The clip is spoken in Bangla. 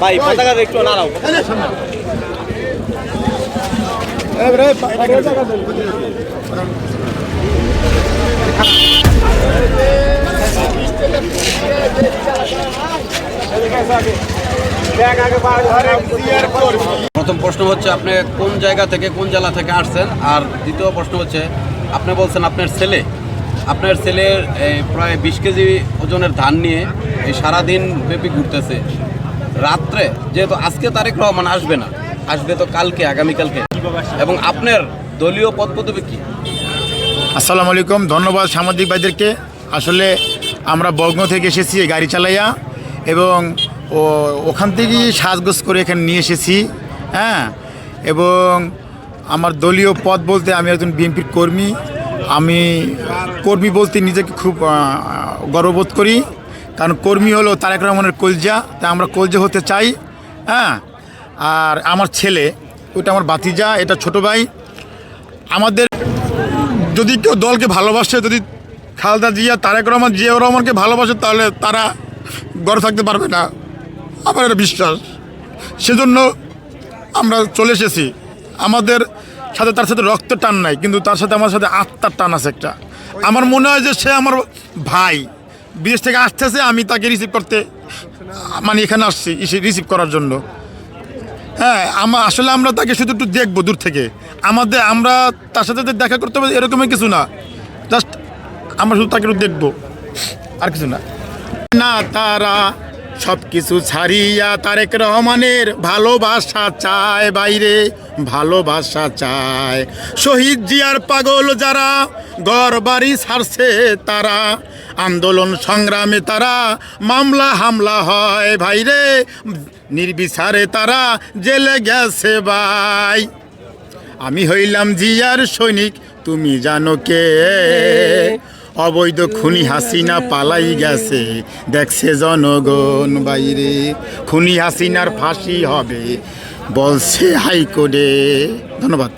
ভাই পতাকা একটু নাড়াও। প্রথম প্রশ্ন হচ্ছে আপনি কোন জায়গা থেকে কোন জেলা থেকে আসছেন? আর দ্বিতীয় প্রশ্ন হচ্ছে, আপনি বলছেন আপনার ছেলে। আপনার ছেলের প্রায় বিশ কেজি ওজনের ধান নিয়ে এই সারাদিন ব্যাপী ঘুরতেছে। রাত্রে, যেহেতু আজকে তারেক রহমান আসবে না, আসবে তো কালকে, আগামীকালকে। এবং আপনার দলীয় পদ পদবী কি? আসসালামু আলাইকুম, ধন্যবাদ সামাজিক ভাইদেরকে। আসলে আমরা বগ্ন থেকে এসেছি গাড়ি চালাইয়া, এবং ও, ওখান থেকেই সাজগোজ করে এখানে নিয়ে এসেছি হ্যাঁ? এবং আমার দলীয় পদ বলতে আমি একজন বিএনপির কর্মী, আমি কর্মী বলতে নিজেকে খুব গর্ববোধ করি। কারণ কর্মী হলো তারেক রহমানের কলজা, তা আমরা কলজা হতে চাই হ্যাঁ? আর আমার ছেলে, ওটা আমার বাতিজা এটা ছোট ভাই। আমাদের যদি কেউ দলকে ভালোবাসে, যদি খালদা জিয়া, তারেক রহমান, জিয়াউর রহমানকে ভালোবাসে, তাহলে তারা গড়ে থাকতে পারবে না। আমার এটা বিশ্বাস। সেজন্য আমরা চলে এসেছি। আমাদের সাথে তার সাথে রক্তের টান নাই, কিন্তু তার সাথে আমার সাথে আত্মার টান আছে একটা। আমার মনে হয় যে সে আমার ভাই। বিদেশ থেকে আসতেছে, আমি তাকে রিসিভ করতে মানে এখানে আসছি রিসিভ করার জন্য। হ্যাঁ আমার আসলে আমরা তাকে শুধু একটু দেখব দূর থেকে। আমাদের, আমরা তার সাথে দেখা করতে হবে, এরকমই কিছু না। জাস্ট আমরা শুধু তাকে একটু দেখব। আর কিছু না। না, তারা সব কিছু ছাড়িয়া তারেক রহমানের ভালোবাসা চায় বাইরে, ভালোবাসা চায়। শহীদ জিয়ার পাগল যারা ঘর বাড়ি ছাড়ছে তারা, আন্দোলন সংগ্রামে তারা, মামলা হামলা হয় ভাইরে, নির্বিচারে তারা জেলে গেছে ভাই। আমি হইলাম জিয়ার সৈনিক, তুমি জানো কে? অবৈধ খুনি হাসিনা পালাই গেছে। দেখছে জনগণ বাইরে, খুনি হাসিনার ফাঁসি হবে, বলছে হাইকোর্টে। ধন্যবাদ।